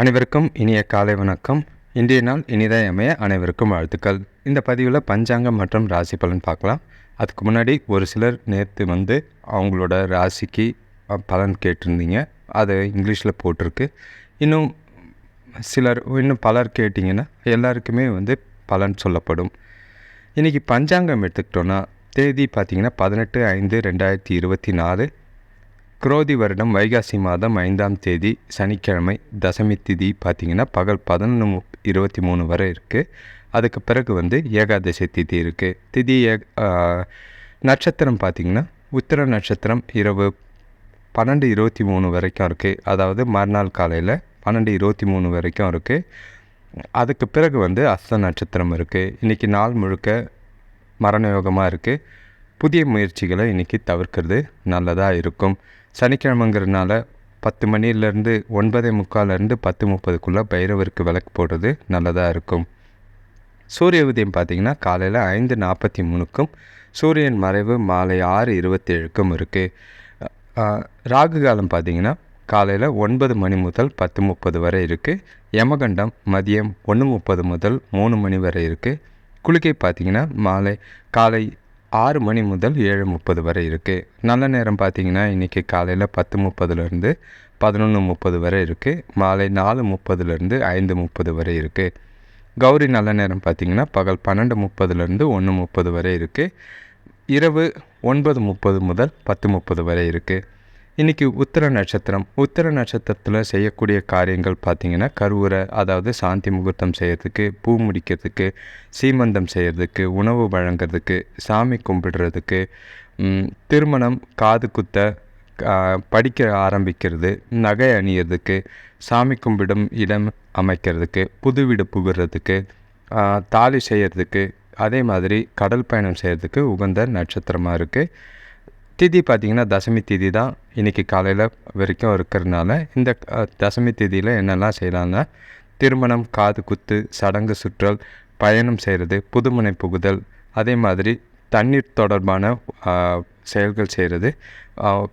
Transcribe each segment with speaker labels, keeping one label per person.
Speaker 1: அனைவருக்கும் இனிய காலை வணக்கம். இன்றைய நாள் இனிதாய் அமைய அனைவருக்கும் வாழ்த்துக்கள். இந்த பதிவில் பஞ்சாங்கம் மற்றும் ராசி பலன் பார்க்கலாம். அதுக்கு முன்னாடி ஒரு சிலர் நேற்று வந்து அவங்களோட ராசிக்கு பலன் கேட்டிருந்தீங்க. அது இங்கிலீஷில் போட்டிருக்கு. இன்னும் சிலர் இன்னும் பலர் கேட்டிங்கன்னா எல்லாருக்குமே வந்து பலன் சொல்லப்படும். இன்றைக்கி பஞ்சாங்கம் எடுத்துக்கிட்டோன்னா தேதி பார்த்திங்கன்னா பதினெட்டு ஐந்து ரெண்டாயிரத்தி இருபத்தி நாலு. குரோதி வருடம் வைகாசி மாதம் ஐந்தாம் தேதி சனிக்கிழமை தசமி திதி பார்த்திங்கன்னா பகல் பதினொன்று இருபத்தி மூணு வரை இருக்குது அதுக்கு பிறகு வந்து ஏகாதசி திதி இருக்குது திதி ஏ நட்சத்திரம் பார்த்திங்கன்னா உத்திர நட்சத்திரம் இரவு பன்னெண்டு இருபத்தி மூணு வரைக்கும் இருக்குது அதாவது மறுநாள் காலையில் பன்னெண்டு இருபத்தி மூணு வரைக்கும் இருக்குது அதுக்கு பிறகு வந்து அஸ்த நட்சத்திரம் இருக்குது இன்றைக்கி நாள் முழுக்க மரண யோகமாக இருக்குது புதிய முயற்சிகளை இன்றைக்கி தவிர்க்கிறது நல்லதாக இருக்கும். சனிக்கிழமைங்கிறதுனால பத்து மணிலேருந்து ஒன்பதே முக்கால்லேருந்து பத்து முப்பதுக்குள்ளே பைரவருக்கு விளக்கு போடுறது நல்லதாக இருக்கும். சூரிய உதயம் பார்த்திங்கன்னா காலையில் ஐந்து நாற்பத்தி மூணுக்கும் சூரியன் மறைவு மாலை ஆறு இருபத்தேழுக்கும் இருக்குது ராகு காலம் பார்த்திங்கன்னா காலையில் ஒன்பது மணி முதல் பத்து முப்பது வரை இருக்குது யமகண்டம் மதியம் ஒன்று முப்பது முதல் மூணு மணி வரை இருக்குது குளிக்கை பார்த்திங்கன்னா மாலை காலை ஆறு மணி முதல் ஏழு முப்பது வரை இருக்குது நல்ல நேரம் பார்த்திங்கன்னா இன்றைக்கி காலையில் பத்து முப்பதுலேருந்து பதினொன்று முப்பது வரை இருக்குது மாலை நாலு முப்பதுலேருந்து ஐந்து முப்பது வரை இருக்குது கௌரி நல்ல நேரம் பார்த்திங்கன்னா பகல் பன்னெண்டு முப்பதுலேருந்து ஒன்று முப்பது வரை இருக்குது இரவு ஒன்பது முப்பது முதல் பத்து முப்பது வரை இருக்குது இன்றைக்கி உத்திர நட்சத்திரம். உத்திர நட்சத்திரத்தில் செய்யக்கூடிய காரியங்கள் பார்த்திங்கன்னா கருவுரை அதாவது சாந்தி முகூர்த்தம் செய்கிறதுக்கு பூ முடிக்கிறதுக்கு சீமந்தம் செய்கிறதுக்கு உணவு வழங்குறதுக்கு சாமி கும்பிடுறதுக்கு திருமணம் காது குத்த படிக்க ஆரம்பிக்கிறது நகை அணியறதுக்கு சாமி கும்பிடும் இடம் அமைக்கிறதுக்கு புது வீடு புகுறதுக்கு தாலி செய்கிறதுக்கு அதே மாதிரி கடல் பயணம் செய்கிறதுக்கு உகந்த நட்சத்திரமாக இருக்குது திதி பார்த்திங்கன்னா தசமி திதி தான் இன்றைக்கி காலையில் வரைக்கும் இருக்கிறதுனால இந்த தசமி திதியில் என்னெல்லாம் செய்யலாம்னா திருமணம் காது குத்து சடங்கு சுற்றல் பயணம் செய்கிறது புதுமனை புகுதல் அதே மாதிரி தண்ணீர் தொடர்பான செயல்கள் செய்கிறது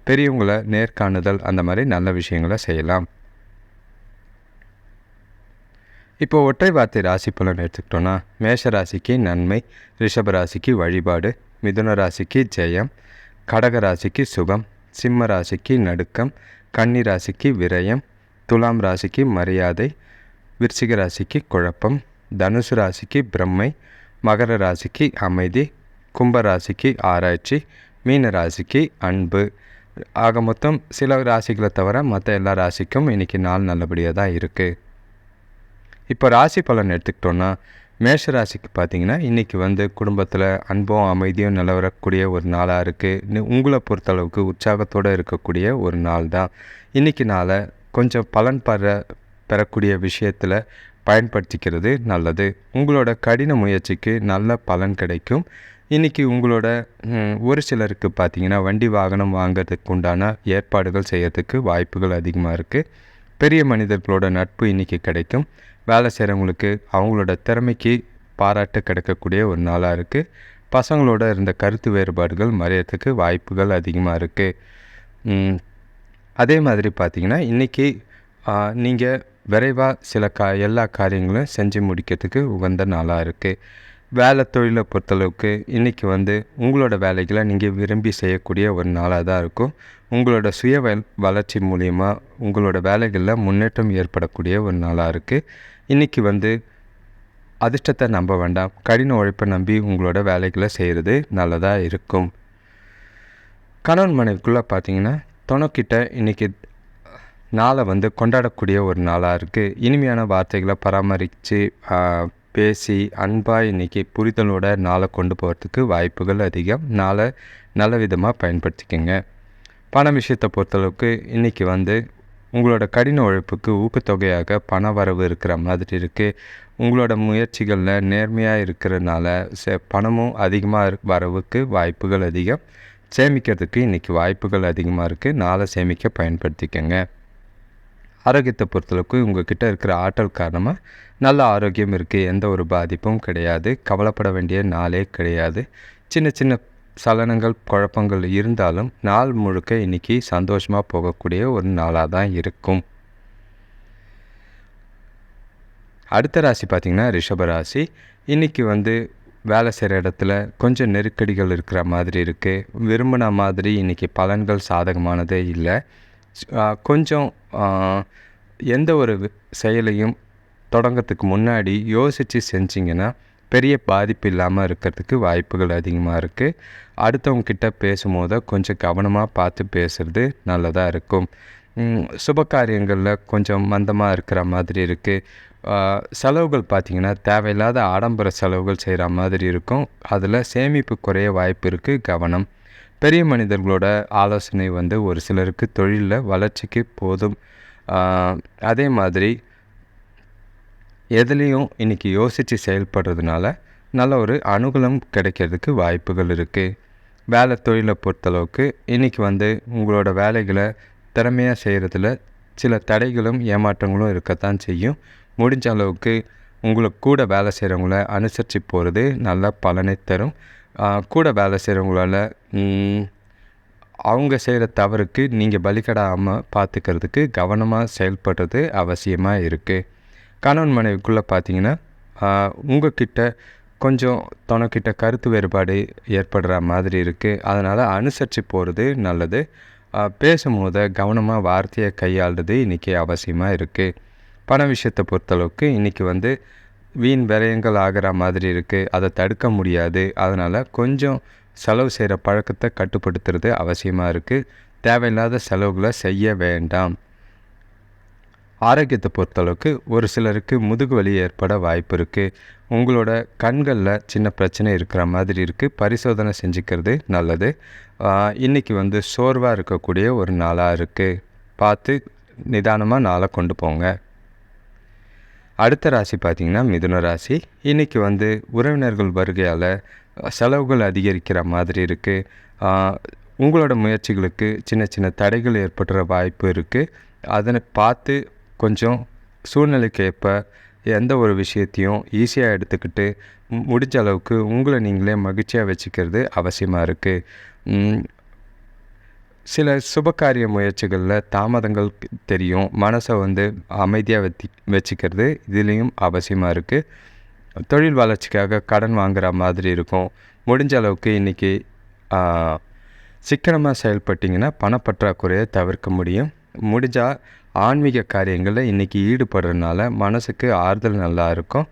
Speaker 1: பெரியவங்களை நேர்காணுதல் அந்த மாதிரி நல்ல விஷயங்களை செய்யலாம். இப்போ ஒற்றை வார்த்தை ராசி பலன் எடுத்துக்கிட்டோன்னா மேஷ ராசிக்கு நன்மை ரிஷப ராசிக்கு வழிபாடு மிதுன ராசிக்கு ஜெயம் கடக ராசிக்கு சுகம் சிம்ம ராசிக்கு நடுக்கம் கன்னி ராசிக்கு விரயம் துலாம் ராசிக்கு மரியாதை விருச்சிக ராசிக்கு குழப்பம் தனுசு ராசிக்கு பிரம்மை மகர ராசிக்கு அமைதி கும்ப ராசிக்கு ஆராய்ச்சி மீன ராசிக்கு அன்பு. ஆக மொத்தம் சில ராசிகளை தவிர மற்ற எல்லா ராசிக்கும் இன்றைக்கி நாள் நல்லபடியாக தான் இருக்குது இப்போ ராசி பலன் எடுத்துக்கிட்டோன்னா மேஷராசிக்கு பார்த்தீங்கன்னா இன்றைக்கி வந்து குடும்பத்தில் அன்பும் அமைதியும் நிலவரக்கூடிய ஒரு நாளாக இருக்குது உங்களை பொறுத்தளவுக்கு உற்சாகத்தோடு இருக்கக்கூடிய ஒரு நாள் தான். இன்றைக்கி நாளை கொஞ்சம் பலன் பெற பெறக்கூடிய விஷயத்தில் பயன்படுத்திக்கிறது நல்லது. உங்களோட கடின முயற்சிக்கு நல்ல பலன் கிடைக்கும். இன்றைக்கி உங்களோட ஒரு சிலருக்கு பார்த்தீங்கன்னா வண்டி வாகனம் வாங்குறதுக்கு உண்டான ஏற்பாடுகள் செய்யறதுக்கு வாய்ப்புகள் அதிகமாக இருக்குது பெரிய மனிதர்களோட நட்பு இன்றைக்கி கிடைக்கும். வேலை செய்கிறவங்களுக்கு அவங்களோட திறமைக்கு பாராட்டு கிடைக்கக்கூடிய ஒரு நாளாக இருக்குது பசங்களோட இருந்த கருத்து வேறுபாடுகள் மறையறதுக்கு வாய்ப்புகள் அதிகமாக இருக்குது அதே மாதிரி பார்த்திங்கன்னா இன்றைக்கி நீங்கள் விரைவாக சில கா எல்லா காரியங்களும் செஞ்சு முடிக்கிறதுக்கு உகந்த நாளாக இருக்குது வேலை தொழிலை பொறுத்தளவுக்கு இன்றைக்கி வந்து உங்களோட வேலைகளை நீங்கள் விரும்பி செய்யக்கூடிய ஒரு நாளாக தான் இருக்கும். உங்களோட சுய வளர்ச்சி மூலிமா உங்களோட வேலைகளில் முன்னேற்றம் ஏற்படக்கூடிய ஒரு நாளாக இருக்குது இன்றைக்கி வந்து அதிர்ஷ்டத்தை நம்ப வேண்டாம். கடின உழைப்பை நம்பி உங்களோட வேலைகளை செய்கிறது நல்லதாக இருக்கும். கணவன் மனைவிக்குள்ளே பார்த்தீங்கன்னா துணைக்கிட்ட இன்றைக்கி நாளை வந்து கொண்டாடக்கூடிய ஒரு நாளாக இருக்குது இனிமையான வார்த்தைகளை பராமரித்து பேசி அன்பாக இன்றைக்கி புரிதலோட நாளை கொண்டு போகிறதுக்கு வாய்ப்புகள் அதிகம். நாளை நல்ல விதமாக பயன்படுத்திக்கோங்க. பண விஷயத்தை பொறுத்தளவுக்கு இன்றைக்கி வந்து உங்களோட கடின உழைப்புக்கு ஊக்கத்தொகையாக பண வரவு இருக்கிற மாதிரி இருக்குது உங்களோட முயற்சிகளில் நேர்மையாக இருக்கிறதுனால ச பணமும் அதிகமாக வரவுக்கு வாய்ப்புகள் அதிகம். சேமிக்கிறதுக்கு இன்றைக்கி வாய்ப்புகள் அதிகமாக இருக்குது நாளை சேமிக்க பயன்படுத்திக்கங்க. ஆரோக்கியத்தை பொறுத்தளவுக்கு உங்ககிட்ட இருக்கிற ஆற்றல் காரணமாக நல்ல ஆரோக்கியம் இருக்குது எந்த ஒரு பாதிப்பும் கிடையாது. கவலைப்பட வேண்டிய நாளே கிடையாது. சின்ன சின்ன சலனங்கள் குழப்பங்கள் இருந்தாலும் நாள் முழுக்க இன்றைக்கி சந்தோஷமாக போகக்கூடிய ஒரு நாளாக தான் இருக்கும். அடுத்த ராசி பார்த்திங்கன்னா ரிஷப ராசி. இன்றைக்கி வந்து வேலை செய்கிற இடத்துல கொஞ்சம் நெருக்கடிகள் இருக்கிற மாதிரி இருக்குது விரும்பின மாதிரி இன்றைக்கி பலன்கள் சாதகமானதே இல்லை. கொஞ்சம் எந்த ஒரு செயலையும் தொடங்கிறதுக்கு முன்னாடி யோசித்து செஞ்சிங்கன்னா பெரிய பாதிப்பு இல்லாமல் இருக்கிறதுக்கு வாய்ப்புகள் அதிகமாக இருக்குது அடுத்தவங்கக்கிட்ட பேசும்போது கொஞ்சம் கவனமாக பார்த்து பேசுகிறது நல்லதாக இருக்கும். சுப காரியங்களில் கொஞ்சம் மந்தமாக இருக்கிற மாதிரி இருக்குது செலவுகள் பார்த்திங்கன்னா தேவையில்லாத ஆடம்பர செலவுகள் செய்கிற மாதிரி இருக்கும். அதில் சேமிப்பு குறைய வாய்ப்பு இருக்குது கவனம். பெரிய மனிதர்களோட ஆலோசனை வந்து ஒரு சிலருக்கு தொழிலில் வளர்ச்சிக்கு போதும். அதே மாதிரி எதுலேயும் இன்றைக்கி யோசித்து செயல்படுறதுனால நல்ல ஒரு அனுகூலம் கிடைக்கிறதுக்கு வாய்ப்புகள் இருக்குது வேலை தொழிலை பொறுத்தளவுக்கு இன்றைக்கி வந்து உங்களோட வேலைகளை திறமையாக செய்கிறதுல சில தடைகளும் ஏமாற்றங்களும் இருக்கத்தான் செய்யும். முடிஞ்ச அளவுக்கு உங்களுக்கு கூட வேலை செய்கிறவங்கள அனுசரித்து போகிறது நல்ல பலனை தரும். கூட வேலை செய்கிறவங்களால அவங்க செய்கிற தவறுக்கு நீங்கள் பலிக்கடாமல் பார்த்துக்கிறதுக்கு கவனமாக செயல்படுறது அவசியமாக இருக்குது கணவன் மனைவிக்குள்ளே பார்த்தீங்கன்னா உங்கள்கிட்ட கொஞ்சம் தனக்கிட்ட கருத்து வேறுபாடு ஏற்படுற மாதிரி இருக்குது அதனால் அனுசரித்து போகிறது நல்லது. பேசும்போது கவனமாக வார்த்தையை கையாளுறது இன்றைக்கி அவசியமாக இருக்குது பண விஷயத்தை பொறுத்தளவுக்கு இன்றைக்கி வந்து வீண் விரயங்கள் ஆகிற மாதிரி இருக்குது அதை தடுக்க முடியாது. அதனால் கொஞ்சம் செலவு செய்கிற பழக்கத்தை கட்டுப்படுத்துறது அவசியமாக இருக்குது தேவையில்லாத செலவுகளை செய்ய வேண்டாம். ஆரோக்கியத்தை பொறுத்தளவுக்கு ஒரு சிலருக்கு முதுகு வலி ஏற்பட வாய்ப்பு இருக்குது உங்களோட கண்களில் சின்ன பிரச்சனை இருக்கிற மாதிரி இருக்குது பரிசோதனை செஞ்சுக்கிறது நல்லது. இன்றைக்கி வந்து சோர்வாக இருக்கக்கூடிய ஒரு நாளாக இருக்குது பார்த்து நிதானமாக நாளை கொண்டு போங்க. அடுத்த ராசி பார்த்திங்கன்னா மிதுன ராசி. இன்றைக்கி வந்து உறவினர்கள் வருகையால் செலவுகள் அதிகரிக்கிற மாதிரி இருக்குது உங்களோட முயற்சிகளுக்கு சின்ன சின்ன தடைகள் ஏற்படுற வாய்ப்பு இருக்குது அதனை பார்த்து கொஞ்சம் சூழ்நிலைக்கு ஏற்ப எந்த ஒரு விஷயத்தையும் ஈஸியாக எடுத்துக்கிட்டு முடிஞ்ச அளவுக்கு உங்களை நீங்களே மகிழ்ச்சியாக வச்சுக்கிறது அவசியமாக இருக்குது சில சுபகாரிய முயற்சிகளில் தாமதங்கள் தெரியும். மனசை வந்து அமைதியாக வச்சு வச்சுக்கிறது இதுலேயும் அவசியமாக இருக்குது தொழில் வளர்ச்சிக்காக கடன் வாங்குகிற மாதிரி இருக்கும். முடிஞ்ச அளவுக்கு இன்றைக்கி சிக்கனமாக செயல்பட்டிங்கன்னா பணப்பற்றாக்குறையை தவிர்க்க முடியும். முடிஞ்சால் ஆன்மீக காரியங்களில் இன்றைக்கி ஈடுபடுறதுனால மனதுக்கு ஆறுதல் நல்லா இருக்கும்.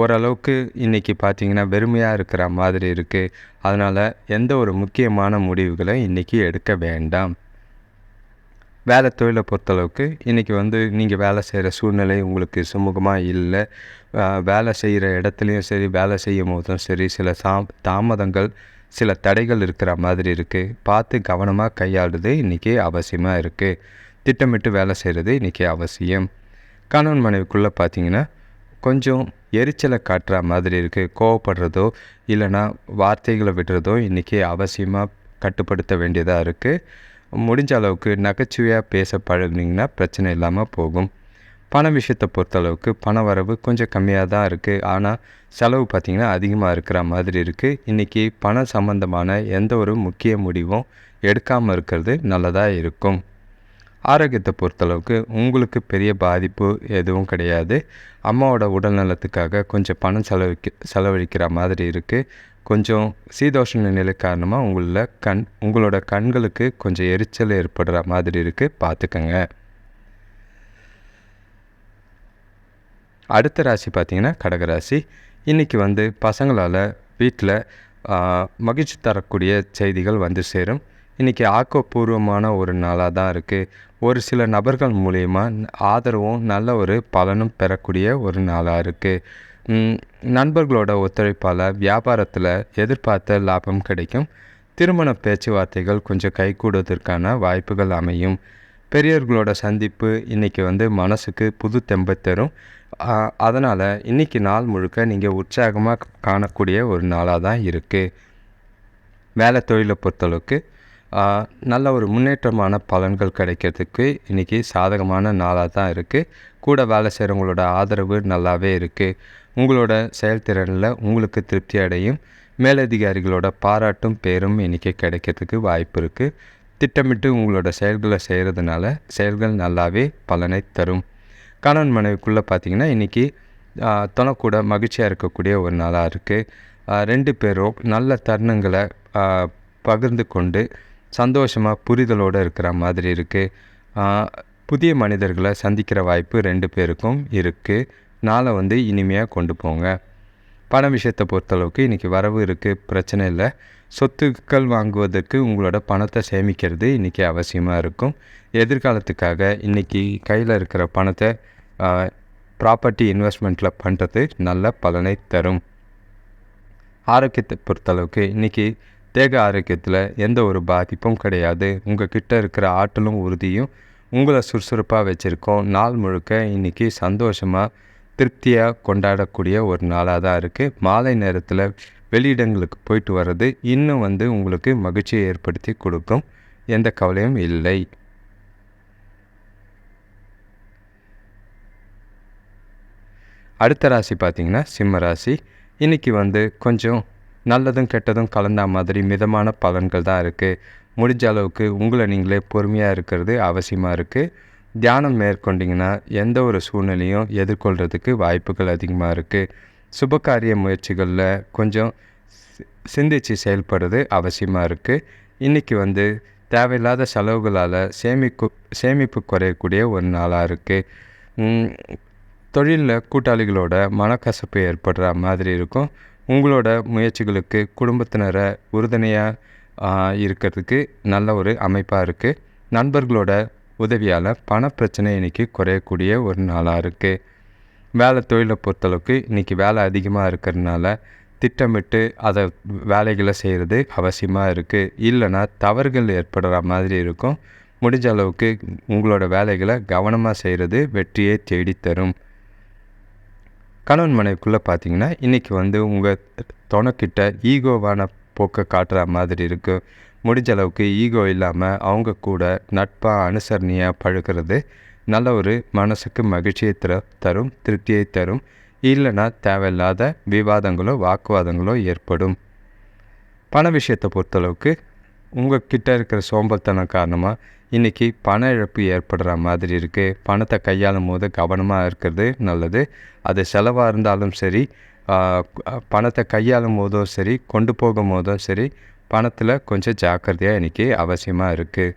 Speaker 1: ஓரளவுக்கு இன்றைக்கி பார்த்திங்கன்னா வெறுமையாக இருக்கிற மாதிரி இருக்குது அதனால் எந்த ஒரு முக்கியமான முடிவுகளை இன்றைக்கி எடுக்க வேண்டாம். வேலை தொழிலை பொறுத்தளவுக்கு இன்றைக்கி வந்து நீங்கள் வேலை செய்கிற சூழ்நிலை உங்களுக்கு சுமூகமாக இல்லை. வேலை செய்கிற இடத்துலையும் சரி வேலை செய்யும் போதும் சரி சில சா தாமதங்கள் சில தடைகள் இருக்கிற மாதிரி இருக்குது பார்த்து கவனமாக கையாளுறது இன்றைக்கி அவசியமாக இருக்குது திட்டமிட்டு வேலை செய்கிறது இன்றைக்கி அவசியம். கணவன் மனைவிக்குள்ளே பார்த்தீங்கன்னா கொஞ்சம் எரிச்சலை காட்டுற மாதிரி இருக்குது கோவப்படுறதோ இல்லைனா வார்த்தைகளை விடுறதோ இன்றைக்கி அவசியமாக கட்டுப்படுத்த வேண்டியதாக இருக்குது முடிஞ்ச அளவுக்கு நகைச்சுவையாக பேச பழகினீங்கன்னா பிரச்சனை இல்லாமல் போகும். பண விஷயத்தை பொறுத்தளவுக்கு பண வரவு கொஞ்சம் கம்மியாக தான் இருக்குது ஆனால் செலவு பார்த்திங்கன்னா அதிகமாக இருக்கிற மாதிரி இருக்குது இன்றைக்கி பண சம்மந்தமான எந்த ஒரு முக்கிய முடிவும் எடுக்காமல் இருக்கிறது நல்லதாக இருக்கும். ஆரோக்கியத்தை பொறுத்தளவுக்கு உங்களுக்கு பெரிய பாதிப்பு எதுவும் கிடையாது. அம்மாவோட உடல் நலத்துக்காக கொஞ்சம் பணம் செலவிக்க செலவழிக்கிற மாதிரி இருக்குது கொஞ்சம் சீதோஷண நிலை காரணமாக உங்களில் கண் உங்களோட கண்களுக்கு கொஞ்சம் எரிச்சல் ஏற்படுற மாதிரி இருக்குது பார்த்துக்கங்க அடுத்த ராசி பார்த்திங்கன்னா கடகராசி. இன்றைக்கி வந்து பசங்களால் வீட்டில் மகிழ்ச்சி தரக்கூடிய செய்திகள் வந்து சேரும். இன்றைக்கி ஆக்கப்பூர்வமான ஒரு நாளாக தான் இருக்குது ஒரு சில நபர்கள் மூலயமா ஆதரவும் நல்ல ஒரு பலனும் பெறக்கூடிய ஒரு நாளாக இருக்குது நண்பர்களோட ஒத்துழைப்பால் வியாபாரத்தில் எதிர்பார்த்த லாபம் கிடைக்கும். திருமண பேச்சுவார்த்தைகள் கொஞ்சம் கைகூடுவதற்கான வாய்ப்புகள் அமையும். பெரியவர்களோட சந்திப்பு இன்றைக்கி வந்து மனசுக்கு புது தெம்பை தரும். அதனால் இன்றைக்கி நாள் முழுக்க நீங்கள் உற்சாகமாக காணக்கூடிய ஒரு நாளாக தான் இருக்குது வேலை தொழிலை பொறுத்தளவுக்கு நல்ல ஒரு முன்னேற்றமான பலன்கள் கிடைக்கிறதுக்கு இன்றைக்கி சாதகமான நாளாக தான் இருக்குது கூட வேலை செய்கிறவங்களோட ஆதரவு நல்லாவே இருக்குது உங்களோட செயல்திறனில் உங்களுக்கு திருப்தி அடையும். மேலதிகாரிகளோட பாராட்டும் பேரும் இன்றைக்கி கிடைக்கிறதுக்கு வாய்ப்பு இருக்குது திட்டமிட்டு உங்களோட செயல்களை செய்கிறதுனால செயல்கள் நல்லாவே பலனை தரும். கணவன் மனைவிக்குள்ளே பார்த்திங்கன்னா இன்றைக்கி துணக்கூட மகிழ்ச்சியாக இருக்கக்கூடிய ஒரு நாளாக இருக்குது ரெண்டு பேரும் நல்ல தருணங்களை பகிர்ந்து கொண்டு சந்தோஷமாக புரிதலோடு இருக்கிற மாதிரி இருக்குது புதிய மனிதர்களை சந்திக்கிற வாய்ப்பு ரெண்டு பேருக்கும் இருக்குது நாளை வந்து இனிமையாக கொண்டு போங்க. பண விஷயத்தை பொறுத்தளவுக்கு இன்றைக்கி வரவு இருக்குது பிரச்சனை இல்லை. சொத்துக்கள் வாங்குவதற்கு உங்களோட பணத்தை சேமிக்கிறது இன்றைக்கி அவசியமாக இருக்கும். எதிர்காலத்துக்காக இன்றைக்கி கையில் இருக்கிற பணத்தை ப்ராப்பர்ட்டி இன்வெஸ்ட்மெண்ட்டில் பண்ணுறது நல்ல பலனை தரும். ஆரோக்கியத்தை பொறுத்தளவுக்கு இன்றைக்கி தேக ஆரோக்கியத்தில் எந்த ஒரு பாதிப்பும் கிடையாது. உங்கள் கிட்டே இருக்கிற ஆற்றலும் உறுதியும் உங்களை சுறுசுறுப்பாக வச்சுருக்கோம். நாள் முழுக்க இன்றைக்கி சந்தோஷமாக திருப்தியாக கொண்டாடக்கூடிய ஒரு நாளாக தான் இருக்குது மாலை நேரத்தில் வெளியிடங்களுக்கு போயிட்டு வர்றது இன்னும் வந்து உங்களுக்கு மகிழ்ச்சியை ஏற்படுத்தி கொடுக்கும். எந்த கவலையும் இல்லை. அடுத்த ராசி பார்த்திங்கன்னா சிம்ம ராசி. இன்றைக்கி வந்து கொஞ்சம் நல்லதும் கெட்டதும் கலந்த மாதிரி மிதமான பலன்கள் தான் இருக்குது முடிஞ்ச அளவுக்கு உங்களை நீங்களே பொறுமையாக இருக்கிறது அவசியமாக இருக்குது தியானம் மேற்கொண்டிங்கன்னா எந்த ஒரு சூழ்நிலையும் எதிர்கொள்கிறதுக்கு வாய்ப்புகள் அதிகமாக இருக்குது சுபகாரிய முயற்சிகளில் கொஞ்சம் சிந்தித்து செயல்படுறது அவசியமாக இருக்குது இன்றைக்கி வந்து தேவையில்லாத செலவுகளால் சேமிப்பு சேமிப்பு குறையக்கூடிய ஒரு நாளாக இருக்குது தொழிலில் கூட்டாளிகளோட மனக்கசப்பு ஏற்படுற மாதிரி இருக்கும். உங்களோட முயற்சிகளுக்கு குடும்பத்தினரை உறுதுணையாக இருக்கிறதுக்கு நல்ல ஒரு அமைப்பாக இருக்குது நண்பர்களோட உதவியால் பணப்பிரச்சனை இன்றைக்கி குறையக்கூடிய ஒரு நாளாக இருக்குது வேலை தொழிலை பொறுத்தளவுக்கு இன்றைக்கி வேலை அதிகமாக இருக்கிறதுனால திட்டமிட்டு அதை வேலைகளை செய்கிறது அவசியமாக இருக்குது இல்லைன்னா தவறுகள் ஏற்படுற மாதிரி இருக்கும். முடிஞ்ச அளவுக்கு உங்களோட வேலைகளை கவனமாக செய்கிறது வெற்றியை தேடித்தரும். கணவன் மனைவிக்குள்ளே பார்த்தீங்கன்னா இன்றைக்கி வந்து உங்கள் துணைக்கிட்ட ஈகோவான போக்கை காட்டுற மாதிரி இருக்குது முடிஞ்ச அளவுக்கு ஈகோ இல்லாமல் அவங்க கூட நட்பாக அனுசரணையாக பழகிறது நல்ல ஒரு மனசுக்கு மகிழ்ச்சியை தர தரும் திருப்தியை தரும். இல்லைன்னா தேவையில்லாத விவாதங்களோ வாக்குவாதங்களோ ஏற்படும். பண விஷயத்தை பொறுத்தளவுக்கு உங்கள் கிட்டே இருக்கிற சோம்பல்தனம் காரணமாக இன்றைக்கி பண இழப்பு ஏற்படுற மாதிரி இருக்குது பணத்தை கையாளும் போது கவனமாக இருக்கிறது நல்லது. அது செலவாக இருந்தாலும் சரி பணத்தை கையாளும் போதும் சரி கொண்டு போகும் போதும் சரி பணத்தில் கொஞ்சம் ஜாக்கிரதையாக இன்றைக்கி அவசியமாக இருக்குது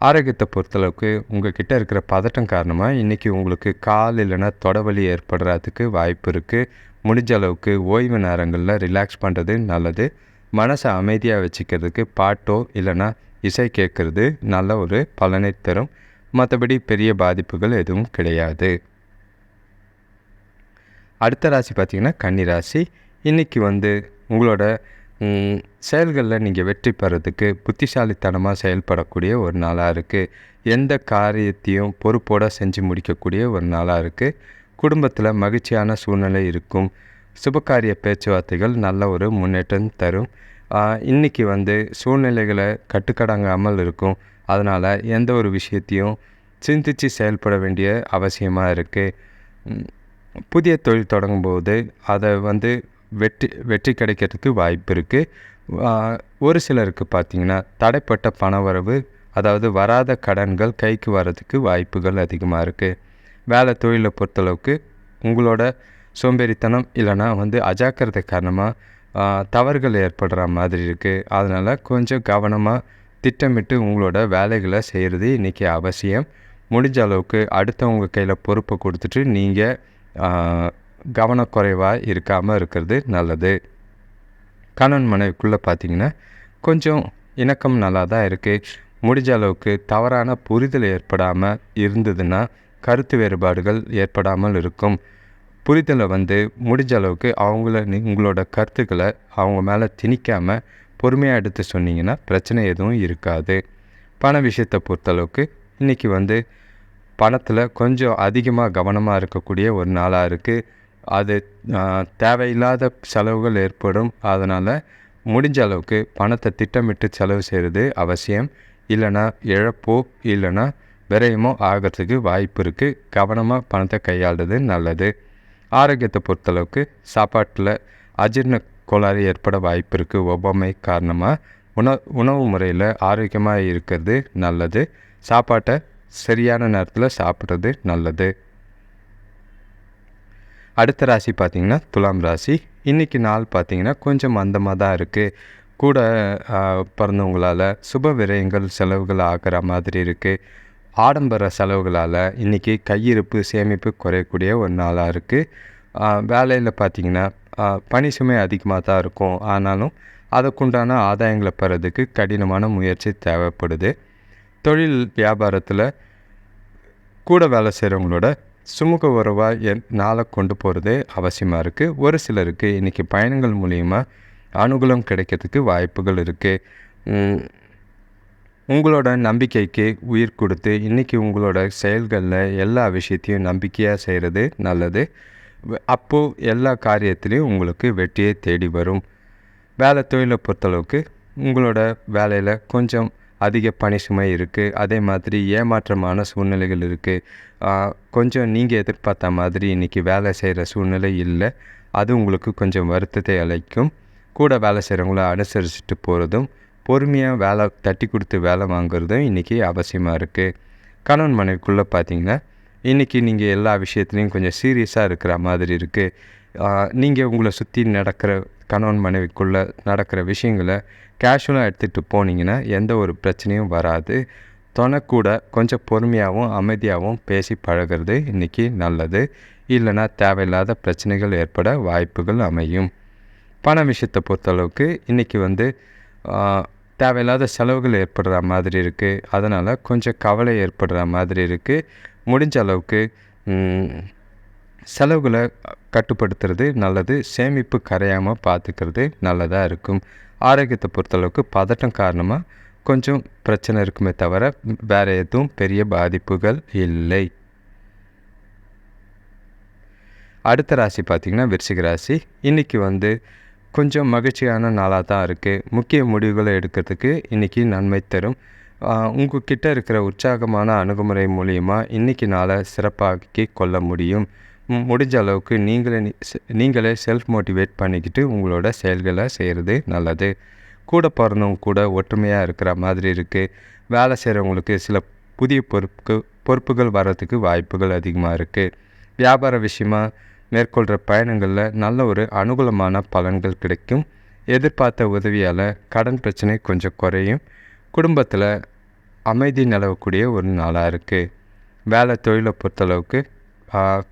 Speaker 1: ஆரோக்கியத்தை பொறுத்தளவுக்கு உங்கள் கிட்டே இருக்கிற பதட்டம் காரணமாக இன்றைக்கி உங்களுக்கு கால் இல்லைன்னா தொடவலி ஏற்படுறதுக்கு வாய்ப்பு இருக்குது முடிஞ்ச அளவுக்கு ஓய்வு நேரங்களில் ரிலாக்ஸ் பண்ணுறது நல்லது. மனசை அமைதியாக வச்சுக்கிறதுக்கு பாட்டோ இல்லைன்னா இசை கேட்குறது நல்ல ஒரு பலனை தரும். மற்றபடி பெரிய பாதிப்புகள் எதுவும் கிடையாது. அடுத்த ராசி பார்த்திங்கன்னா கன்னி ராசி. இன்றைக்கி வந்து உங்களோட செயல்களில் நீங்கள் வெற்றி பெறதுக்கு புத்திசாலித்தனமாக செயல்படக்கூடிய ஒரு நாளாக இருக்குது எந்த காரியத்தையும் பொறுப்போடு செஞ்சு முடிக்கக்கூடிய ஒரு நாளாக இருக்குது குடும்பத்தில் மகிழ்ச்சியான சூழ்நிலை இருக்கும். சுபகாரிய பேச்சுவார்த்தைகள் நல்ல ஒரு முன்னேற்றம் தரும். இன்றைக்கி வந்து சூழ்நிலைகளை கட்டுக்கடங்காமல் இருக்கும். அதனால் எந்த ஒரு விஷயத்தையும் சிந்தித்து செயல்பட வேண்டிய அவசியமாக இருக்குது புதிய தொழில் தொடங்கும்போது அதை வந்து வெற்றி வெற்றி கிடைக்கிறதுக்கு வாய்ப்பு இருக்குது ஒரு சிலருக்கு பார்த்திங்கன்னா தடைப்பட்ட பணவரவு அதாவது வராத கடன்கள் கைக்கு வர்றதுக்கு வாய்ப்புகள் அதிகமாக இருக்குது வேலை தொழிலை பொறுத்தளவுக்கு உங்களோட சோம்பேறித்தனம் இல்லைனா வந்து அஜாக்கிரதை காரணமாக தவறுகள் ஏற்படுற மாதிரி இருக்குது அதனால் கொஞ்சம் கவனமாக திட்டமிட்டு உங்களோட வேலைகளை செய்கிறது இன்றைக்கி அவசியம். முடிஞ்ச அளவுக்கு அடுத்தவங்க கையில் பொறுப்பை கொடுத்துட்டு நீங்கள் கவனக்குறைவாக இருக்காமல் இருக்கிறது நல்லது. கணவன் மனைவிக்குள்ளே பார்த்திங்கன்னா கொஞ்சம் இணக்கம் நல்லா தான் இருக்குது முடிஞ்ச அளவுக்கு தவறான புரிதல் ஏற்படாமல் இருந்ததுன்னா கருத்து வேறுபாடுகள் ஏற்படாமல் இருக்கும். புரிதலை வந்து முடிஞ்ச அளவுக்கு அவங்கள நீ உங்களோட கருத்துக்களை அவங்க மேலே திணிக்காமல் பொறுமையாக எடுத்து சொன்னீங்கன்னா பிரச்சனை எதுவும் இருக்காது. பண விஷயத்தை பொறுத்தளவுக்கு இன்றைக்கி வந்து பணத்தில் கொஞ்சம் அதிகமாக கவனமாக இருக்கக்கூடிய ஒரு நாளாக இருக்குது அது தேவையில்லாத செலவுகள் ஏற்படும். அதனால் முடிஞ்ச அளவுக்கு பணத்தை திட்டமிட்டு செலவு செய்கிறது அவசியம். இல்லைன்னா இழப்போ இல்லைன்னா விரயமோ ஆகிறதுக்கு வாய்ப்பு இருக்குது கவனமாக பணத்தை கையாளுறது நல்லது. ஆரோக்கியத்தை பொறுத்தளவுக்கு சாப்பாட்டில் அஜீர்ண கோளாறு ஏற்பட வாய்ப்பு இருக்குது ஒவ்வாமை காரணமாக உண உணவு முறையில் ஆரோக்கியமாக இருக்கிறது நல்லது. சாப்பாட்டை சரியான நேரத்தில் சாப்பிட்றது நல்லது. அடுத்த ராசி பார்த்திங்கன்னா துலாம் ராசி. இன்றைக்கி நாள் பார்த்திங்கன்னா கொஞ்சம் மந்தமாக தான் இருக்குது கூட பிறந்தவங்களால் சுப விரயங்கள் செலவுகள் ஆகிற மாதிரி இருக்குது ஆடம்பர செலவுகளால் இன்றைக்கி கையிருப்பு சேமிப்பு குறையக்கூடிய ஒரு நாளாக இருக்குது வேலையில் பார்த்திங்கன்னா பணி சுமை அதிகமாக தான் இருக்கும். ஆனாலும் அதுக்குண்டான ஆதாயங்களை பெறதுக்கு கடினமான முயற்சி தேவைப்படுது. தொழில் வியாபாரத்தில் கூட வேலை செய்கிறவங்களோட சுமூக உறவாக என் நாளை கொண்டு போகிறது அவசியமாக இருக்குது ஒரு சிலருக்கு இன்றைக்கி பயணங்கள் மூலிமா அனுகூலம் கிடைக்கிறதுக்கு வாய்ப்புகள் இருக்குது உங்களோட நம்பிக்கைக்கு உயிர் கொடுத்து இன்றைக்கி உங்களோட செயல்களில் எல்லா விஷயத்தையும் நம்பிக்கையாக செய்கிறது நல்லது. அப்போது எல்லா காரியத்திலையும் உங்களுக்கு வெற்றியை தேடி வரும். வேலை தொழிலை பொறுத்தளவுக்கு உங்களோட வேலையில் கொஞ்சம் அதிக பணி சுமை இருக்குது அதே மாதிரி ஏமாற்றமான சூழ்நிலைகள் இருக்குது கொஞ்சம் நீங்கள் எதிர்பார்த்த மாதிரி இன்றைக்கி வேலை செய்கிற சூழ்நிலை இல்லை. அது உங்களுக்கு கொஞ்சம் வருத்தத்தை அளிக்கும். கூட வேலை செய்கிறவங்கள அனுசரிச்சுட்டு போகிறதும் பொறுமையாக வேலை தட்டி கொடுத்து வேலை வாங்குறதும் இன்றைக்கி அவசியமாக இருக்குது கணவன் மனைவிக்குள்ளே பார்த்தீங்கன்னா இன்றைக்கி நீங்கள் எல்லா விஷயத்துலையும் கொஞ்சம் சீரியஸாக இருக்கிற மாதிரி இருக்குது நீங்கள் உங்களை சுற்றி நடக்கிற கணவன் மனைவிக்குள்ளே நடக்கிற விஷயங்களை கேஷுவலாக எடுத்துகிட்டு போனீங்கன்னா எந்த ஒரு பிரச்சனையும் வராது. தொனக்கூட கொஞ்சம் பொறுமையாகவும் அமைதியாகவும் பேசி பழகிறது இன்றைக்கி நல்லது. இல்லைன்னா தேவையில்லாத பிரச்சனைகள் ஏற்பட வாய்ப்புகள் அமையும். பண விஷயத்தை பொறுத்தளவுக்கு இன்றைக்கி வந்து தேவையில்லாத செலவுகள் ஏற்படுற மாதிரி இருக்குது அதனால் கொஞ்சம் கவலை ஏற்படுற மாதிரி இருக்குது முடிஞ்ச அளவுக்கு செலவுகளை கட்டுப்படுத்துறது நல்லது. சேமிப்பு கரையாமல் பார்த்துக்கிறது நல்லதாக இருக்கும். ஆரோக்கியத்தை பொறுத்தளவுக்கு பதட்டம் காரணமாக கொஞ்சம் பிரச்சனை இருக்குமே தவிர வேறு எதுவும் பெரிய பாதிப்புகள் இல்லை. அடுத்த ராசி பார்த்திங்கன்னா விருச்சிக ராசி. இன்றைக்கி வந்து கொஞ்சம் மகிழ்ச்சியான நாளாக தான் இருக்குது முக்கிய முடிவுகளை எடுக்கிறதுக்கு இன்றைக்கி நன்மை தரும். உங்ககிட்ட இருக்கிற உற்சாகமான அணுகுமுறை மூலியமாக இன்றைக்கி நாளை சிறப்பாக்கி கொள்ள முடியும். முடிஞ்ச அளவுக்கு நீங்களே நீங்களே செல்ஃப் மோட்டிவேட் பண்ணிக்கிட்டு உங்களோட செயல்களை செய்கிறது நல்லது. கூட பிறந்தவங்க கூட ஒற்றுமையாக இருக்கிற மாதிரி இருக்குது வேலை செய்கிறவங்களுக்கு சில புதிய பொறுப்பு பொறுப்புகள் வர்றதுக்கு வாய்ப்புகள் அதிகமாக இருக்குது வியாபார விஷயமாக மேற்கொள்கிற பயணங்களில் நல்ல ஒரு அனுகூலமான பலன்கள் கிடைக்கும். எதிர்பார்த்த உதவியால் கடன் பிரச்சனை கொஞ்சம் குறையும். குடும்பத்தில் அமைதி நிலவக்கூடிய ஒரு நாளாக இருக்குது வேலை தொழிலை பொறுத்தளவுக்கு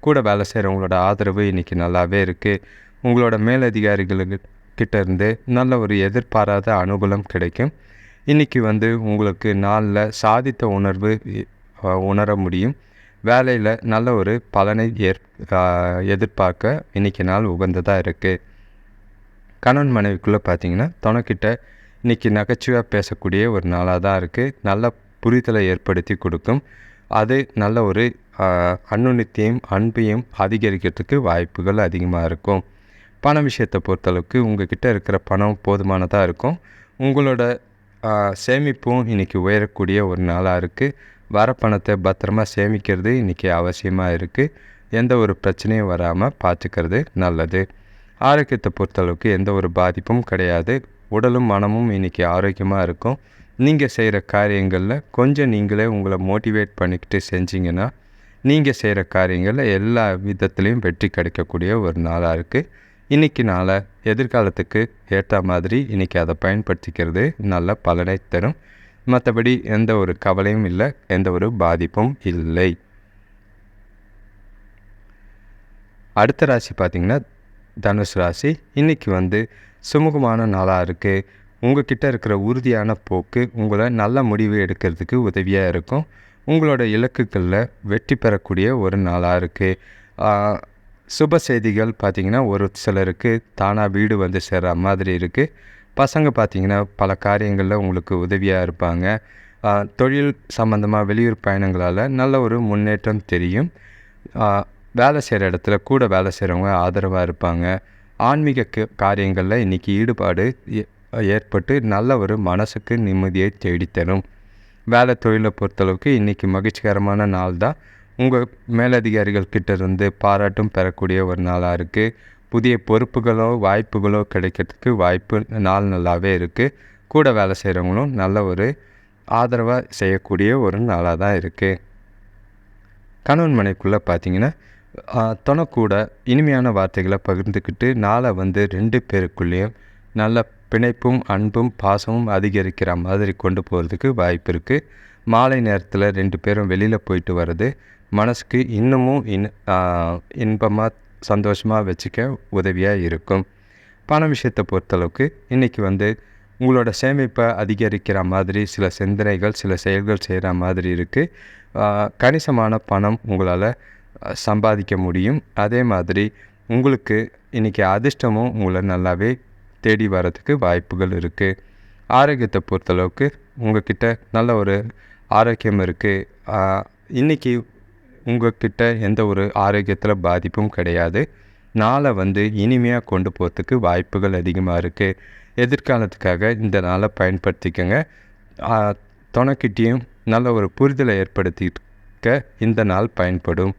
Speaker 1: கூட வேலை செய்கிறவங்களோட ஆதரவு இன்றைக்கி நல்லாவே இருக்குது உங்களோட மேலதிகாரிகளுக்கு இருந்து நல்ல ஒரு எதிர்பாராத அனுகூலம் கிடைக்கும். இன்றைக்கி வந்து உங்களுக்கு நாளில் சாதித்த உணர்வு உணர முடியும். வேலையில் நல்ல ஒரு பலனை ஏற் எதிர்பார்க்க இன்றைக்கி நாள் உகந்ததாக இருக்குது கணவன் மனைவிக்குள்ளே பார்த்தீங்கன்னா துணைக்கிட்ட இன்றைக்கி நகைச்சுவையாக பேசக்கூடிய ஒரு நாளாக தான் இருக்குது நல்ல புரிதலை ஏற்படுத்தி கொடுக்கும். அது நல்ல ஒரு ஆஹ், அன்பையும் அதிகரிக்கிறதுக்கு வாய்ப்புகள் அதிகமாக இருக்கும். பண விஷயத்தை பொறுத்தளவுக்கு உங்கள் கிட்டே இருக்கிற பணம் போதுமானதாக இருக்கும். உங்களோட சேமிப்பும் இன்றைக்கி உயரக்கூடிய ஒரு நாளாக இருக்குது வர பணத்தை பத்திரமா சேமிக்கிறது இன்றைக்கி அவசியமாக இருக்குது எந்த ஒரு பிரச்சனையும் வராமல் பார்த்துக்கிறது நல்லது. ஆரோக்கியத்தை பொறுத்தளவுக்கு எந்த ஒரு பாதிப்பும் கிடையாது. உடலும் மனமும் இன்றைக்கி ஆரோக்கியமாக இருக்கும். நீங்கள் செய்கிற காரியங்களில் கொஞ்சம் நீங்களே உங்களை மோட்டிவேட் பண்ணிக்கிட்டு செஞ்சிங்கன்னா நீங்கள் செய்கிற காரியங்களில் எல்லா விதத்துலேயும் வெற்றி கிடைக்கக்கூடிய ஒரு நாளாக இருக்குது இன்றைக்கி நாளை எதிர்காலத்துக்கு ஏற்ற மாதிரி இன்றைக்கி அதை பயன்படுத்திக்கிறது நல்ல பலனை தரும். மற்றபடி எந்த ஒரு கவலையும் இல்லை எந்த ஒரு பாதிப்பும் இல்லை. அடுத்த ராசி பார்த்திங்கன்னா தனுஷ் ராசி. இன்றைக்கி வந்து சுமூகமான நாளாக இருக்குது உங்ககிட்ட இருக்கிற உறுதியான போக்கு உங்களை நல்ல முடிவு எடுக்கிறதுக்கு உதவியாக இருக்கும். உங்களோட இலக்குகளில் வெற்றி பெறக்கூடிய ஒரு நாளாக இருக்குது சுப செய்திகள் பார்த்திங்கன்னா ஒரு சிலருக்கு தானாக வீடு வந்து சேர்கிற மாதிரி இருக்குது பசங்க பார்த்திங்கன்னா பல காரியங்களில் உங்களுக்கு உதவியாக இருப்பாங்க. தொழில் சம்மந்தமாக வெளியூர் பயணங்களால் நல்ல ஒரு முன்னேற்றம் தெரியும். வேலை செய்கிற இடத்துல கூட வேலை செய்கிறவங்க ஆதரவாக இருப்பாங்க. ஆன்மீக காரியங்களில் இன்றைக்கி ஈடுபாடு ஏ- ஏற்பட்டு நல்ல ஒரு மனசுக்கு நிம்மதியை தேடித்தரும். வேலை தொழிலை பொறுத்தளவுக்கு இன்றைக்கி மகிழ்ச்சிகரமான நாள் தான் உங்கள் மேலதிகாரிகள் கிட்டேருந்து பாராட்டும் பெறக்கூடிய ஒரு நாளாக இருக்குது. புதிய பொறுப்புகளோ வாய்ப்புகளோ கிடைக்கிறதுக்கு வாய்ப்பு நாள் நல்லாவே இருக்குது கூட வேலை செய்கிறவங்களும் நல்ல ஒரு ஆதரவாக செய்யக்கூடிய ஒரு நாளாக தான் இருக்குது கணவன் மனைக்குள்ளே பார்த்தீங்கன்னா துணைக்கூட இனிமையான வார்த்தைகளை பகிர்ந்துக்கிட்டு நாளை வந்து ரெண்டு பேருக்குள்ளேயும் நல்ல பிணைப்பும் அன்பும் பாசமும் அதிகரிக்கிற மாதிரி கொண்டு போகிறதுக்கு வாய்ப்பு இருக்குது மாலை நேரத்தில் ரெண்டு பேரும் வெளியில் போயிட்டு வர்றது மனசுக்கு இன்னமும் இன் இன்பமாக சந்தோஷமாக வச்சுக்க உதவியாக இருக்கும். பண விஷயத்தை பொறுத்தளவுக்கு இன்றைக்கி வந்து உங்களோட சேமிப்பை அதிகரிக்கிற மாதிரி சில சிந்தனைகள் சில செயல்கள் செய்கிற மாதிரி இருக்குது கணிசமான பணம் உங்களால் சம்பாதிக்க முடியும். அதே மாதிரி உங்களுக்கு இன்றைக்கி அதிர்ஷ்டமும் உங்களை நல்லாவே தேடி வரதுக்கு வாய்ப்புகள் இருக்குது ஆரோக்கியத்தை பொறுத்தளவுக்கு உங்கள்கிட்ட நல்ல ஒரு ஆரோக்கியம் இருக்குது இன்றைக்கி உங்கள்கிட்ட எந்த ஒரு ஆரோக்கியத்தில் பாதிப்பும் கிடையாது. நாளை வந்து இனிமையாக கொண்டு போகிறதுக்கு வாய்ப்புகள் அதிகமாக இருக்குது எதிர்காலத்துக்காக இந்த நாளை பயன்படுத்திக்கங்க. துணைக்கிட்டேயும் நல்ல ஒரு புரிதலை ஏற்படுத்திக்க இந்த நாள் பயன்படும்.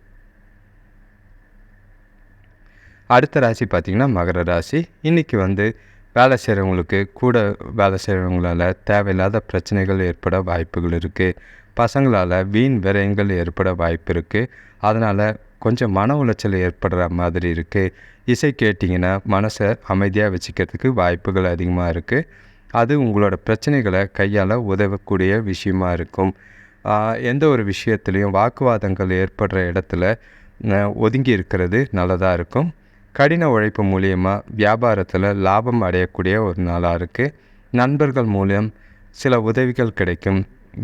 Speaker 1: அடுத்த ராசி பார்த்திங்கன்னா மகர ராசி. இன்றைக்கி வந்து வேலை செய்கிறவங்களுக்கு கூட வேலை செய்கிறவங்களால் தேவையில்லாத பிரச்சனைகள் ஏற்பட வாய்ப்புகள் இருக்குது பசங்களால் வீண் விரயங்கள் ஏற்பட வாய்ப்பு இருக்குது அதனால் கொஞ்சம் மன உளைச்சல் ஏற்படுற மாதிரி இருக்குது இசை கேட்டிங்கன்னா மனசை அமைதியாக வச்சுக்கிறதுக்கு வாய்ப்புகள் அதிகமாக இருக்குது அது உங்களோட பிரச்சனைகளை கையால் உதவக்கூடிய விஷயமா இருக்கும். எந்த ஒரு விஷயத்துலேயும் வாக்குவாதங்கள் ஏற்படுற இடத்துல ஒதுங்கி இருக்கிறது நல்லதாக இருக்கும். கடின உழைப்பு மூலியமாக வியாபாரத்தில் லாபம் அடையக்கூடிய ஒரு நாளாக இருக்குது நண்பர்கள் மூலம் சில உதவிகள் கிடைக்கும்.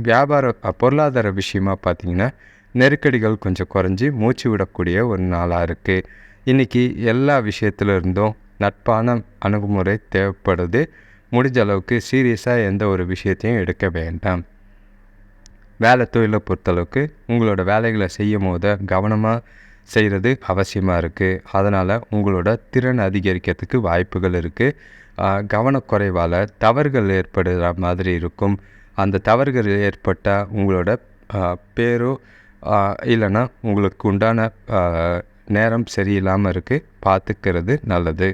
Speaker 1: வியாபார பொருளாதார விஷயமாக பார்த்திங்கன்னா நெருக்கடிகள் கொஞ்சம் குறைஞ்சி மூச்சு விடக்கூடிய ஒரு நாளாக இருக்குது இன்றைக்கி எல்லா விஷயத்துல இருந்தும் நட்பான அணுகுமுறை தேவைப்படுது. முடிஞ்ச அளவுக்கு சீரியஸாக எந்த ஒரு விஷயத்தையும் எடுக்க வேண்டாம். வேலை தொழிலை பொறுத்தளவுக்கு உங்களோட வேலைகளை செய்யும் போது கவனமாக செய்கிறது அவசியமாக இருக்குது அதனால் உங்களோட திறன் அதிகரிக்கிறதுக்கு வாய்ப்புகள் இருக்குது கவனக்குறைவால் தவறுகள் ஏற்படுகிற மாதிரி இருக்கும். அந்த தவறுகள் ஏற்பட்டால் உங்களோட பேரோ இல்லைன்னா உங்களுக்கு உண்டான நேரம் சரியில்லாமல் இருக்குது பார்த்துக்கிறது நல்லது.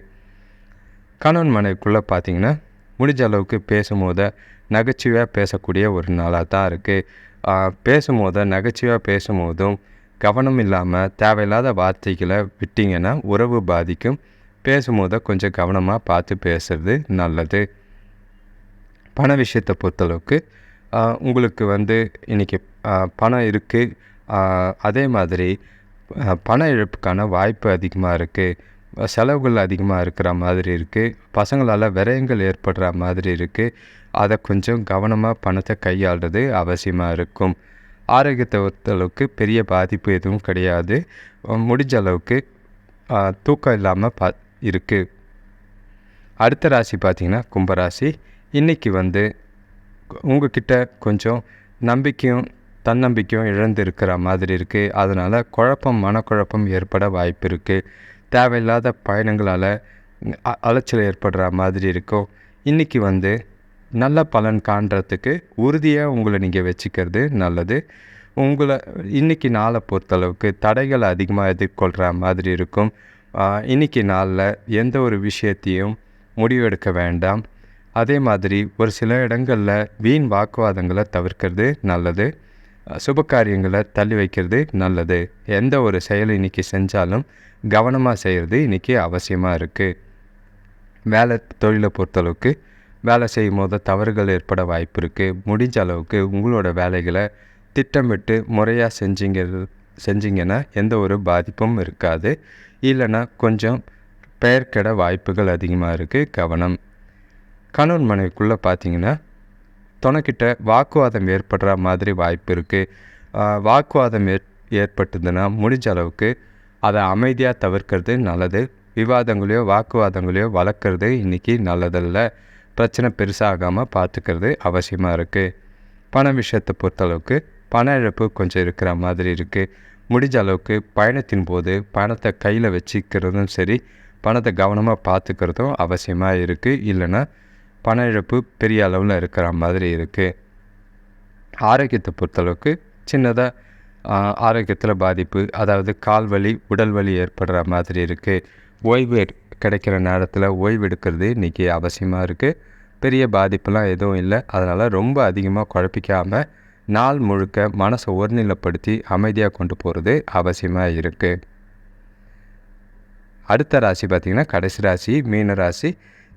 Speaker 1: கணவன் மனைவிக்குள்ளே பார்த்தீங்கன்னா முடிஞ்ச அளவுக்கு பேசும்போது நகைச்சுவையாக பேசக்கூடிய ஒரு நாளாக தான் இருக்குது பேசும்போது நகைச்சுவையாக பேசும்போதும் கவனம் இல்லாமல் தேவையில்லாத வார்த்தைகளை விட்டிங்கன்னா உறவு பாதிக்கும். பேசும்போது கொஞ்சம் கவனமாக பார்த்து பேசுகிறது நல்லது. பண விஷயத்தை பொறுத்தளவுக்கு உங்களுக்கு வந்து இன்றைக்கி பணம் இருக்குது அதே மாதிரி பண இழப்புக்கான வாய்ப்பு அதிகமாக இருக்குது செலவுகள் அதிகமாக இருக்கிற மாதிரி இருக்குது பசங்களால் விரயங்கள் ஏற்படுற மாதிரி இருக்குது அதை கொஞ்சம் கவனமாக பணத்தை கையாளுறது அவசியமாக இருக்கும். ஆரோக்கியத்தை பொறுத்தளவுக்கு பெரிய பாதிப்பு எதுவும் கிடையாது. முடிஞ்ச அளவுக்கு தூக்கம் இல்லாமல் பா இருக்குது அடுத்த ராசி பார்த்திங்கன்னா கும்பராசி. இன்றைக்கி வந்து உங்ககிட்ட கொஞ்சம் நம்பிக்கையும் தன்னம்பிக்கையும் இழந்து இருக்கிற மாதிரி இருக்குது அதனால் குழப்பம் மனக்குழப்பம் ஏற்பட வாய்ப்பு இருக்குது தேவையில்லாத பயணங்களால் அலைச்சல் ஏற்படுற மாதிரி இருக்கும் இன்றைக்கி வந்து நல்ல பலன் காண்றதுக்கு உறுதியாக உங்களை நீங்கள் வச்சுக்கிறது நல்லது. உங்களை இன்றைக்கி நாளை பொறுத்தளவுக்கு தடைகள் அதிகமாக எதிர்கொள்கிற மாதிரி இருக்கும். இன்றைக்கி நாளில் எந்த ஒரு விஷயத்தையும் முடிவெடுக்க வேண்டாம். அதே மாதிரி ஒரு சில இடங்களில் வீண் வாக்குவாதங்களை தவிர்க்கிறது நல்லது. சுப காரியங்களை தள்ளி வைக்கிறது நல்லது. எந்த ஒரு செயல் இன்றைக்கி செஞ்சாலும் கவனமாக செய்கிறது இன்றைக்கி அவசியமாக இருக்குது வேலை தொழிலை பொறுத்தளவுக்கு வேலை செய்யும் போது தவறுகள் ஏற்பட வாய்ப்பு இருக்குது முடிஞ்ச அளவுக்கு உங்களோட வேலைகளை திட்டமிட்டு முறையாக செஞ்சிங்க செஞ்சிங்கன்னா எந்த ஒரு பாதிப்பும் இருக்காது. இல்லைன்னா கொஞ்சம் பெயர் கெட வாய்ப்புகள் அதிகமாக இருக்குது கவனம். கணவன் மனைவிக்குள்ளே பார்த்தீங்கன்னா துணைக்கிட்ட வாக்குவாதம் ஏற்படுற மாதிரி வாய்ப்பு இருக்குது வாக்குவாதம் ஏற் ஏற்பட்டதுன்னா முடிஞ்ச அளவுக்கு அதை அமைதியாக தவிர்க்கிறது நல்லது. விவாதங்களையோ வாக்குவாதங்களையோ வளர்க்குறது இன்றைக்கி நல்லதில்ல. பிரச்சனை பெருசாகாமல் பார்த்துக்கிறது அவசியமாக இருக்குது பண விஷயத்தை பொறுத்தளவுக்கு பண இழப்பு கொஞ்சம் இருக்கிற மாதிரி இருக்குது முடிஞ்ச அளவுக்கு பயணத்தின் போது பணத்தை கையில் வச்சுக்கிறதும் சரி பணத்தை கவனமாக பார்த்துக்கிறதும் அவசியமாக இருக்குது இல்லைன்னா பண இழப்பு பெரிய அளவில் இருக்கிற மாதிரி இருக்குது ஆரோக்கியத்தை பொறுத்தளவுக்கு சின்னதாக ஆரோக்கியத்தில் பாதிப்பு அதாவது கால் வலி உடல் வலி ஏற்படுற மாதிரி இருக்குது ஓய்வு கிடைக்கிற நேரத்தில் ஓய்வு எடுக்கிறது இன்றைக்கி அவசியமாக இருக்குது பெரிய பாதிப்புலாம் எதுவும் இல்லை. அதனால் ரொம்ப அதிகமாக குழப்பிக்காமல் நாள் முழுக்க மனசை ஒருநிலைப்படுத்தி அமைதியாக கொண்டு போகிறது அவசியமாக இருக்குது அடுத்த ராசி பார்த்திங்கன்னா கடைசி ராசி மீன ராசி.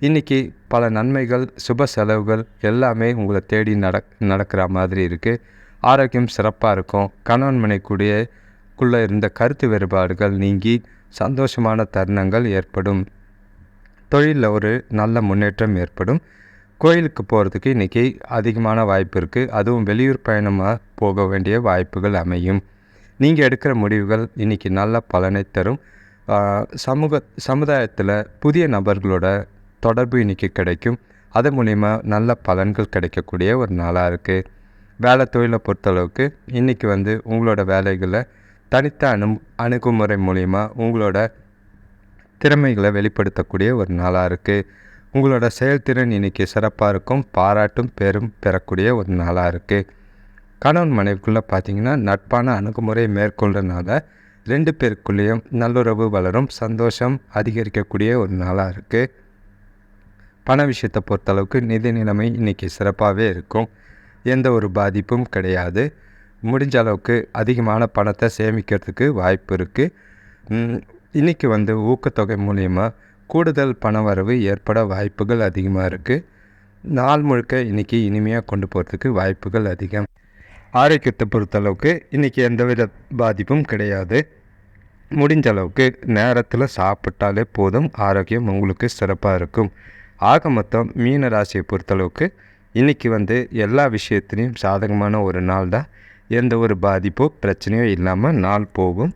Speaker 1: இன்றைக்கி பல நன்மைகள் சுப செலவுகள் எல்லாமே உங்களை தேடி நட நடக்கிற மாதிரி இருக்குது ஆரோக்கியம் சிறப்பாக இருக்கும். கணவன் மனைக்குடிய குள்ளே இருந்த கருத்து வேறுபாடுகள் நீங்கி சந்தோஷமான தருணங்கள் ஏற்படும். தொழிலில் ஒரு நல்ல முன்னேற்றம் ஏற்படும். கோயிலுக்கு போகிறதுக்கு இன்றைக்கி அதிகமான வாய்ப்பு இருக்குது அதுவும் வெளியூர் பயணமாக போக வேண்டிய வாய்ப்புகள் அமையும். நீங்கள் எடுக்கிற முடிவுகள் இன்றைக்கி நல்ல பலனை தரும். சமூக சமுதாயத்தில் புதிய நபர்களோட தொடர்பு இன்றைக்கி கிடைக்கும். அது மூலிமா நல்ல பலன்கள் கிடைக்கக்கூடிய ஒரு நாளாக இருக்குது வேலை தொழிலை பொறுத்தளவுக்கு இன்றைக்கி வந்து உங்களோட வேலைகளை தனித்த அணு அணுகுமுறை மூலிமா உங்களோட திறமைகளை வெளிப்படுத்தக்கூடிய ஒரு நாளாக இருக்குது உங்களோட செயல்திறன் இன்றைக்கி சிறப்பாக இருக்கும். பாராட்டும் பெரும் பெறக்கூடிய ஒரு நாளாக இருக்குது கணவன் மனைவிக்குள்ளே பார்த்திங்கன்னா நட்பான அணுகுமுறை மேற்கொள்றதுனால ரெண்டு பேருக்குள்ளேயும் நல்லுறவு வளரும் சந்தோஷம் அதிகரிக்கக்கூடிய ஒரு நாளாக இருக்குது பண விஷயத்தை பொறுத்தளவுக்கு நிதி நிலைமை இன்றைக்கி சிறப்பாகவே இருக்கும். எந்த ஒரு பாதிப்பும் கிடையாது. முடிஞ்ச அளவுக்கு அதிகமான பணத்தை சேமிக்கிறதுக்கு வாய்ப்பு இருக்குது இன்றைக்கி வந்து ஊக்கத்தொகை மூலிமா கூடுதல் பண வரவு ஏற்பட வாய்ப்புகள் அதிகமாக இருக்குது நாள் முழுக்க இன்றைக்கி இனிமையாக கொண்டு போகிறதுக்கு வாய்ப்புகள் அதிகம். ஆரோக்கியத்தை பொறுத்தளவுக்கு இன்றைக்கி எந்தவித பாதிப்பும் கிடையாது. முடிஞ்ச அளவுக்கு நேரத்தில் சாப்பிட்டாலே போதும். ஆரோக்கியம் உங்களுக்கு சிறப்பாக இருக்கும். ஆக மொத்தம் மீன ராசியை பொறுத்தளவுக்கு இன்றைக்கி வந்து எல்லா விஷயத்துலேயும் சாதகமான ஒரு நாள் தான் எந்த ஒரு பாதிப்போ பிரச்சனையோ இல்லாமல் நாள் போகும்.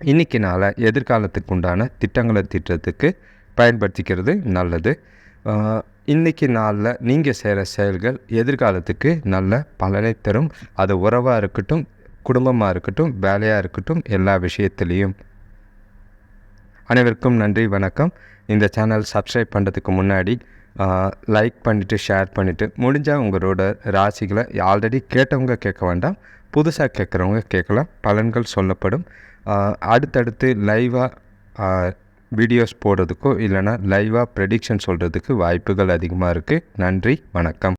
Speaker 1: இன்றைக்கி நாளை எதிர்காலத்துக்கு உண்டான திட்டங்களை திட்டத்துக்கு பயன்படுத்திக்கிறது நல்லது. இன்றைக்கி நாளில் நீங்கள் செய்கிற செயல்கள் எதிர்காலத்துக்கு நல்ல பலனை தரும். அது உறவாக இருக்கட்டும் குடும்பமாக இருக்கட்டும் வேலையாக இருக்கட்டும் எல்லா விஷயத்துலேயும். அனைவருக்கும் நன்றி வணக்கம். இந்த சேனல் சப்ஸ்கிரைப் பண்ணுறதுக்கு முன்னாடி லைக் பண்ணிவிட்டு ஷேர் பண்ணிவிட்டு முடிஞ்சால் உங்களோட ராசிகளை ஆல்ரெடி கேட்டவங்க கேட்க வேண்டாம். புதுசாக கேட்குறவங்க கேட்கலாம். பலன்கள் சொல்லப்படும். அடுத்தடுத்து லைவாக வீடியோஸ் போடுறதுக்கோ இல்லைனா லைவாக ப்ரெடிக்ஷன் சொல்கிறதுக்கு வாய்ப்புகள் அதிகமாக இருக்குது நன்றி வணக்கம்.